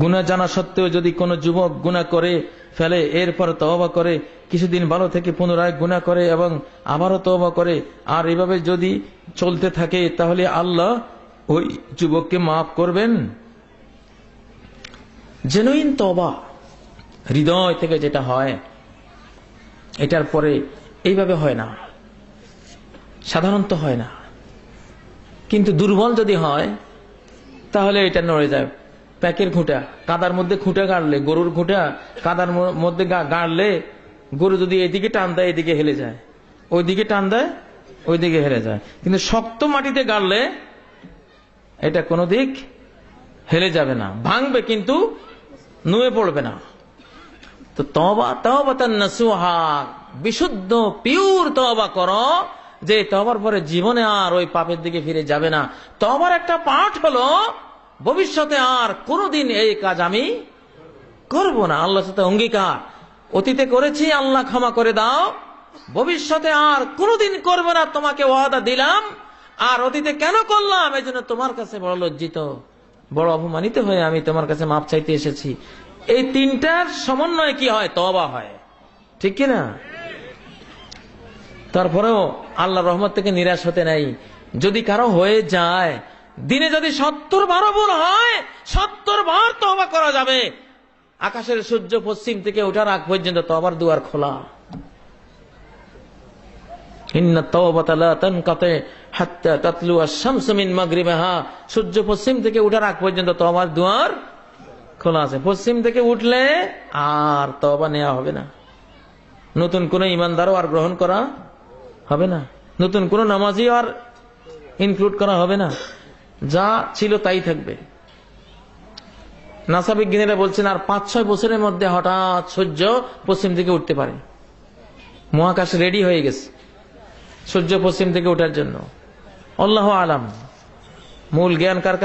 গুণা জানা সত্ত্বেও যদি কোনো যুবক গুণা করে, ফেলে, এরপর তওবা করে, কিছুদিন ভালো থেকে পুনরায় গুণা করে এবং আবারও তওবা করে, আর এভাবে যদি চলতে থাকে, তাহলে আল্লাহ ওই যুবককে মাফ করবেন। জেনুইন তবা হৃদয় থেকে যেটা হয়, এটার পরে এইভাবে হয় না। সাধারণত হয় না। কিন্তু দুর্বল যদি হয়, তাহলে এটা নড়ে যায়। প্যাকের খুঁটা, কাদার মধ্যে খুঁটা গাড়লে, গরুর খুঁটা কাদার মধ্যে গাড়লে গরু যদি এদিকে টান দেয়, এদিকে হেলে যায়। ওইদিকে টান দেয়, ওইদিকে হেলে যায়। কিন্তু শক্ত মাটিতে গাড়লে এটা কোনো দিক হেলে যাবে না, ভাঙবে কিন্তু নুয়ে পড়বে না। তো তবা তবা তবাতান নাসুহা, বিশুদ্ধ পিওর তবা করো যে তবার পরে জীবনে আর ওই পাপের দিকে ফিরে যাবে না। তবার একটা পাঠ হলো ভবিষ্যতে আর কোনোদিন এই কাজ আমি করব না। আল্লাহর সাথে অঙ্গীকার। অতীতে করেছি, আল্লাহ ক্ষমা করে দাও। ভবিষ্যতে আর কোনোদিন করবে না, তোমাকে ওয়াদা দিলাম। আর অতীতে কেন করলাম? এই জন্য তোমার কাছে বড় লজ্জিত, বড় অপমানিত হয়ে আমি তোমার কাছে মাপ চাইতে এসেছি। এই তিনটার সমন্বয়ে কি হয়? তবা হয়। ঠিক কি না? তারপরেও আল্লাহ রহমত থেকে নিরাশ হতে নাই। যদি কারও হয়ে যায় দিনে যদি সত্তর বারো ভুল হয়, সত্তর বার তবা করা যাবে। আকাশের সূর্য পশ্চিম থেকে ওঠার আগ পর্যন্ত তবার দুয়ার খোলা। সূর্য পশ্চিম থেকে ওঠার আগ পর্যন্ত তওবার দুয়ার খোলা আছে। পশ্চিম থেকে উঠলে আর তওবা নেওয়া হবে না। নতুন কোন ইমানদারও আর গ্রহণ করা হবে না। নতুন কোন নামাজি আর ইনক্লুড করা হবে না। যা ছিল তাই থাকবে। নাসা বিজ্ঞানীরা বলছেন, আর পাঁচ, ছয় বছরের মধ্যে হঠাৎ সূর্য পশ্চিম দিকে উঠতে পারে। মহাকাশ রেডি হয়ে গেছে সূর্য পশ্চিম থেকে ওঠার জন্য। আল্লাহ আলাম। মূল জ্ঞান কার